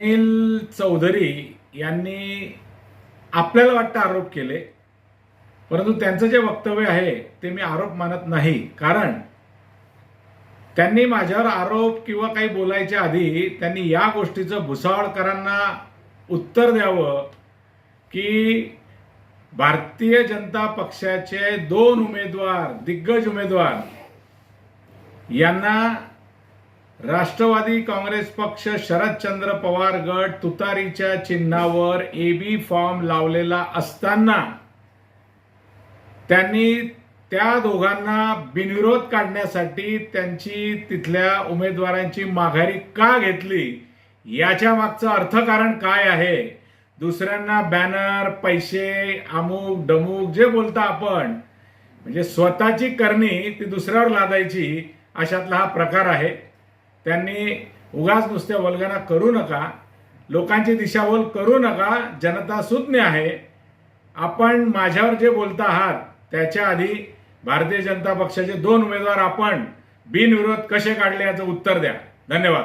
अनिल चौधरी यांनी आपल्याला वाटतं आरोप केले परंतु त्यांचं जे वक्तव्य आहे ते मी आरोप मानत नाही. कारण त्यांनी माझ्यावर आरोप किंवा काही बोलायच्या आधी त्यांनी या गोष्टीचं भुसावळकरांना उत्तर द्यावं की भारतीय जनता पक्षाचे दोन उमेदवार दिग्गज उमेदवार यांना राष्ट्रवादी काँग्रेस पक्ष शरदचंद्र पवार गट तुतारीच्या चिन्हावर एबी फॉर्म लावलेला असताना त्यांनी त्या दोघांना बिनविरोध काढण्यासाठी त्यांची तिथल्या उमेदवारांची माघारी का घेतली? याच्या मागचं अर्थकारण काय आहे? दुसऱ्यांना बॅनर पैसे अमुक डमुक जे बोलता आपण म्हणजे स्वतःची करणी ती दुसऱ्यावर लादायची अशातला हा प्रकार आहे. त्यांनी उगाच नुसत्या वल्गना करू नका लोकांची दिशाभूल करू नका जनता सुज्ञ आहे. आपण माझ्यावर जे बोलता आहात त्याच्या आधी भारतीय जनता पक्षाचे दोन उमेदवार आपण बिनविरोध कसे काढले याचं उत्तर द्या. धन्यवाद.